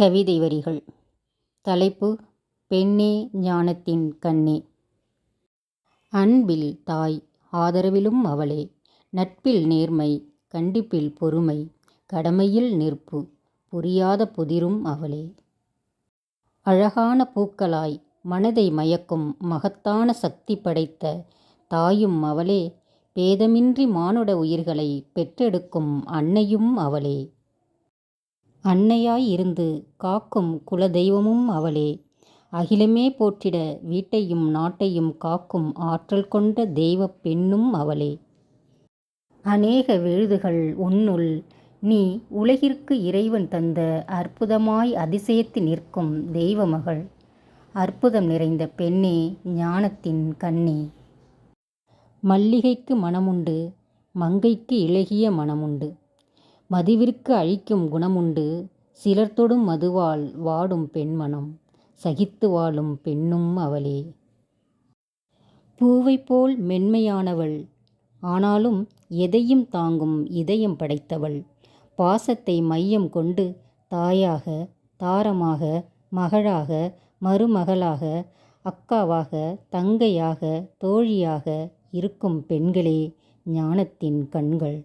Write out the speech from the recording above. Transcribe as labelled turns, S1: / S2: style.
S1: கவிதை வரிகள் தலைப்பு பெண்ணே ஞானத்தின் கண்ணே. அன்பில் தாய் ஆதரவிலும் அவளே. நட்பில் நேர்மை கண்டிப்பில் பொறுமை. கடமையில் நிற்பு புரியாத புதிரும் அவளே. அழகான பூக்களாய் மனதை மயக்கும் மகத்தான சக்தி படைத்த தாயும் அவளே. பேதமின்றி மானுட உயிர்களை பெற்றெடுக்கும் அன்னையும் அவளே. அன்னையாய் இருந்து காக்கும் குலதெய்வமும் அவளே. அகிலமே போற்றிட வீட்டையும் நாட்டையும் காக்கும் ஆற்றல் கொண்ட தெய்வப் பெண்ணும் அவளே. அநேக விழுதுகள் உன்னுள் நீ உலகிற்கு இறைவன் தந்த அற்புதமாய் அதிசயத்து நிற்கும் தெய்வமகள் அற்புதம் நிறைந்த பெண்ணே ஞானத்தின் கண்ணே. மல்லிகைக்கு மனமுண்டு மங்கைக்கு இளகிய மனமுண்டு. மதுவிற்கு அழிக்கும் குணமுண்டு. சிலர் தொடும் மதுவால் வாடும் பெண்மனம். சகித்து வாழும் பெண்ணும் அவளே. பூவைப் போல் மென்மையானவள். ஆனாலும் எதையும் தாங்கும் இதயம் படைத்தவள். பாசத்தை மையம் கொண்டு தாயாக தாரமாக மகளாக மருமகளாக அக்காவாக தங்கையாக தோழியாக இருக்கும் பெண்களே ஞானத்தின் கண்கள்.